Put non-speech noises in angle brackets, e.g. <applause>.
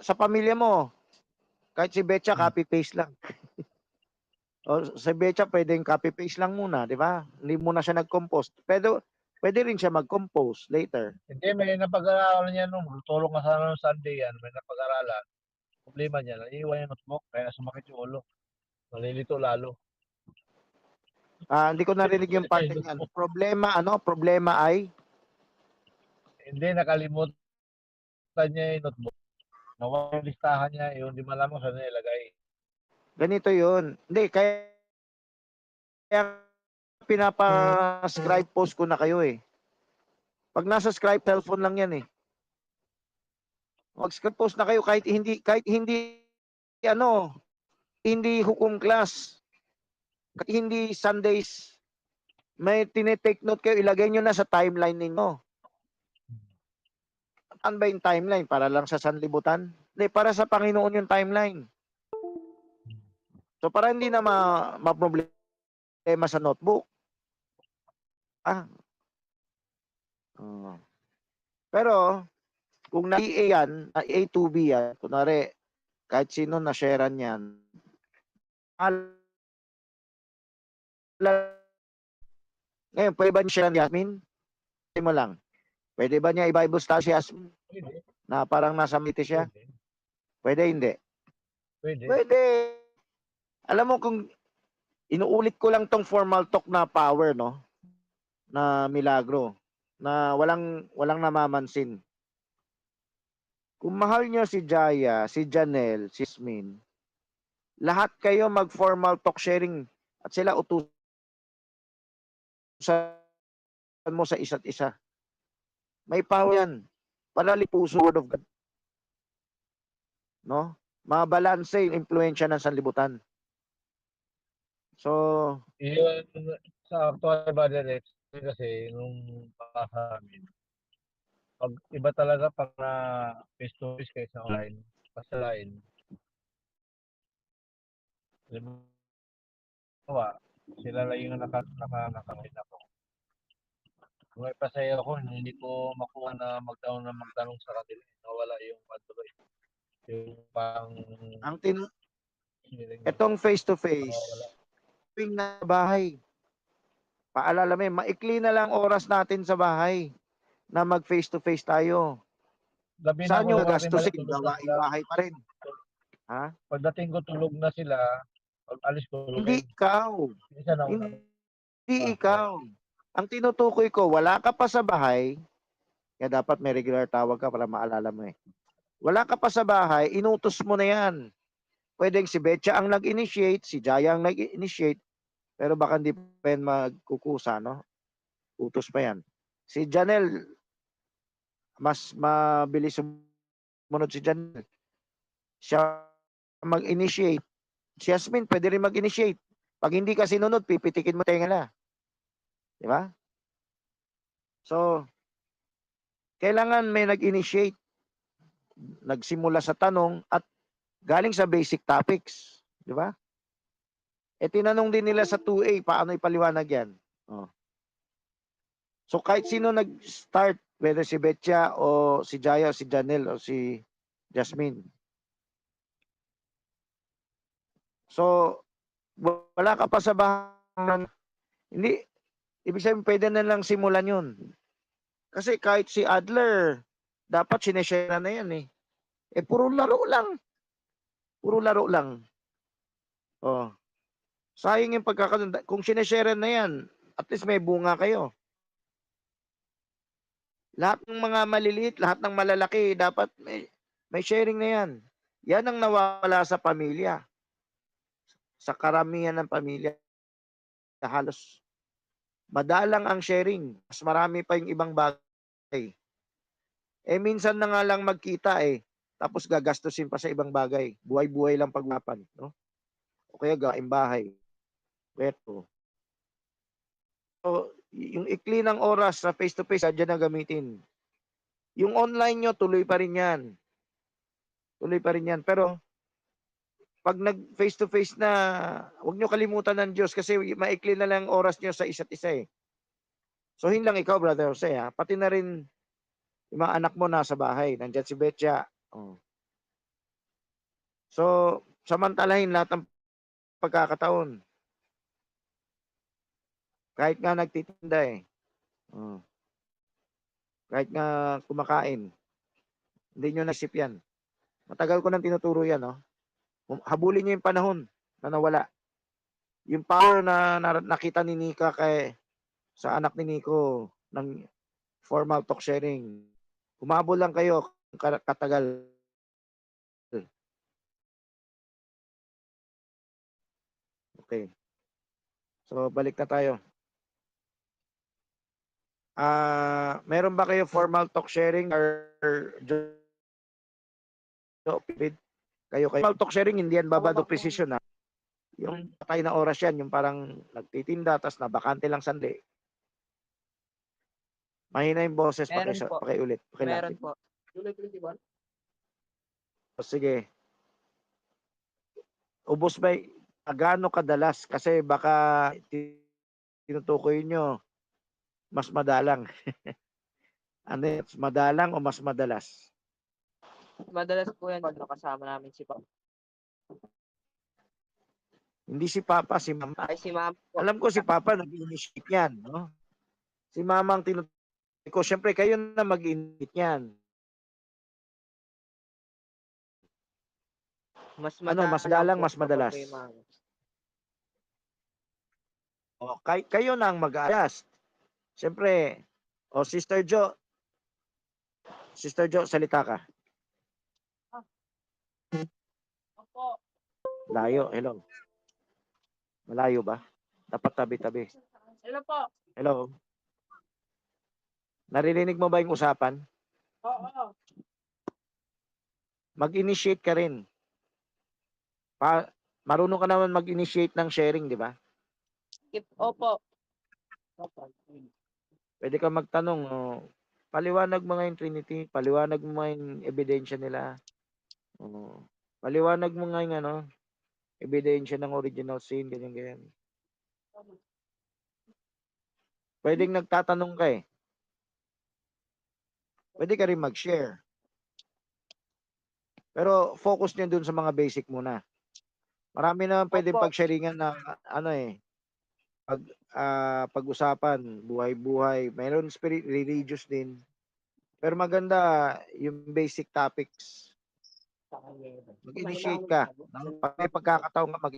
sa pamilya mo, kahit si Betcha, Hmm. copy-paste lang. <laughs> o si Betcha, pwedeng copy-paste lang muna, di ba? Hindi muna siya nag-compose. Pero, pwede rin siya mag-compose later. Hindi, may napag-aralan niya nung tulong ka sana nung Sunday yan, may napag-aralan. Problema niya, naiiwan yung notebook, kaya sumakit yung ulo. Nalilito lalo. Ah, hindi ko narinig yung part niyan. <laughs> Problema, ano? Problema ay? Hindi, nakalimutan niya yung notebook. Nawala yung listahan niya, yung di malaman kung saan niya ilagay. Ganito yun. Hindi, kaya, kaya pinapa-scribe post ko na kayo eh. Pag nasa scribe, telephone lang yan eh. Mag-scribe post na kayo kahit hindi, kahit hindi, ano, hindi hukom class. Kahit hindi Sundays. May tinitake note kayo, ilagay nyo na sa timeline ninyo. Saan ba yung timeline? Para lang sa sanlibutan? Hindi, para sa Panginoon yung timeline. So para hindi na ma ma-problema sa notebook. Ah. Oo. pero kung na A yan, na A to B yan, kunwari, kahit sino na sharean yan, ngayon, pwede ba niya share Yasmin? Sabi mo lang. Pwede ba niya i-Bible study si Yasmin Pwede. na parang nasa miti siya? Pwede. Hindi. Pwede. Pwede. Alam mo kung inuulit ko lang tong formal talk na power, no? Na milagro na walang walang namamansin. Kung mahal niyo si Jaya, si Janelle, si Smin, lahat kayo mag-formal talk sharing at sila utusan mo sa isa't isa. May power yan. Panalipuso word of God. No? mabalanse yung impluensya ng sanlibutan. So, Yun, sa actual brother Rex, kasi nung pakasa namin, pag iba talaga pag na face to face kayo sa online, pasalain. Halimbawa, sila lang yung naka, naka. May pasaya ako, hindi ko makuha na magtanong na magtanong sa kanila. Nawala yung patuloy. Yung pang... ang tin feeling. etong face to face, Nawawala. tuwing na bahay. Paalala mo, maikli na lang oras natin sa bahay na mag face to face tayo. Gabi na Saan yung gastusin? balik, tulog na Gawain sila. bahay pa rin. Ha? Pagdating ko tulog na sila, pag alis ko tulog Hindi ikaw. Una. Hindi ikaw. Ang tinutukoy ko, wala ka pa sa bahay, kaya dapat may regular tawag ka para maalala mo eh. Wala ka pa sa bahay, inutos mo na yan. Pwedeng si Betcha ang nag-initiate, si Jaya ang nag-initiate, pero baka hindi pa yan magkukusa, no? Utos pa yan. Si Janelle, mas mabilis sumunod si Janelle. Siya mag-initiate. Si Yasmin, pwede rin mag-initiate. Pag hindi ka sinunod, pipitikin mo tenga na. Di ba? So, kailangan may nag-initiate, nagsimula sa tanong at galing sa basic topics. Di ba? E tinanong din nila sa 2A, paano ipaliwanag yan? Oh. So kahit sino nag-start, whether si Betcha o si Jaya, o si Janelle o si Jasmine. So, wala ka pa sa bahay. Hindi, ibig sabihin pwede na lang simulan yun. Kasi kahit si Adler, dapat sineshare na yan eh. Eh, puro laro lang. Puro laro lang. Oh. Sayang yung pagkakatanda. Kung sineshare na yan, at least may bunga kayo. Lahat ng mga maliliit, lahat ng malalaki, dapat may, may sharing na yan. Yan ang nawala sa pamilya. Sa karamihan ng pamilya. Halos madalang ang sharing. Mas marami pa yung ibang bagay. Eh minsan na nga lang magkita eh. Tapos gagastusin pa sa ibang bagay. Buhay-buhay lang pagmapan. No? O kaya gaing bahay. Pweto. So, yung ikli ng oras sa face-to-face, dyan na gamitin. Yung online nyo, tuloy pa rin yan. Tuloy pa rin yan. Pero, pag nag face-to-face na, huwag nyo kalimutan ng Diyos kasi maikli na lang ang oras nyo sa isa't isa eh. So, hindi lang ikaw, Brother Jose, ha? pati na rin yung mga anak mo nasa bahay. Nandyan si Betcha. Oh. So, samantalahin lahat ng pagkakataon. Kahit nga nagtitinda eh. Oh. Kahit nga kumakain. Hindi nyo nasip yan. Matagal ko nang tinuturo yan, no? Habulin nyo yung panahon na nawala. Yung power na, na nakita ni Nika kay sa anak ni Nico ng formal talk sharing. Humabol lang kayo katagal. Okay. So, balik na tayo. Ah, meron ba kayo formal talk sharing or bid? Kayo kayo formal talk sharing hindi yan babado precision ha. Yung patay na oras yan, yung parang nagtitinda tas nabakante lang sandali. Mahina yung boses Meron paki, po. pakiulit. Meron Pakilatin. po. O, sige. Ubos ba ah, gaano kadalas? Kasi baka ti- tinutukoy nyo mas madalang. <laughs> ano yun? Mas madalang o mas madalas? Madalas po yan pag nakasama namin si Papa. Hindi si Papa, si Mama. Ay, si Ma'am po. Alam ko si Papa nag-initiate yan. No? Si Mama ang tinutukoy ko. Siyempre, kayo na mag-initiate yan. Mas Ano, mas po mas madalas? may Ma'am. O, kay, kayo na ang mag-adjust. Siyempre, o Sister Jo, Sister Jo, salita ka. Layo, hello. Malayo ba? Dapat tabi-tabi. Hello po. Hello. Naririnig mo ba yung usapan? Oo. Mag-initiate ka rin. Pa marunong ka naman mag-initiate ng sharing, di ba? Opo. Pwede ka magtanong, oh, paliwanag mo nga yung Trinity, paliwanag mo nga yung ebidensya nila. Oh, paliwanag mo nga yung ano, ebidensya ng original sin, ganyan, ganyan. Pwedeng nagtatanong ka eh. Pwede ka rin mag-share. Pero focus niyo dun sa mga basic muna. Marami na pwedeng pag-sharingan na ano eh, pag ah, pag-usapan, buhay-buhay. Mayroon spirit religious din. Pero maganda yung basic topics. Mag-initiate ka. May pagkakataon ka mag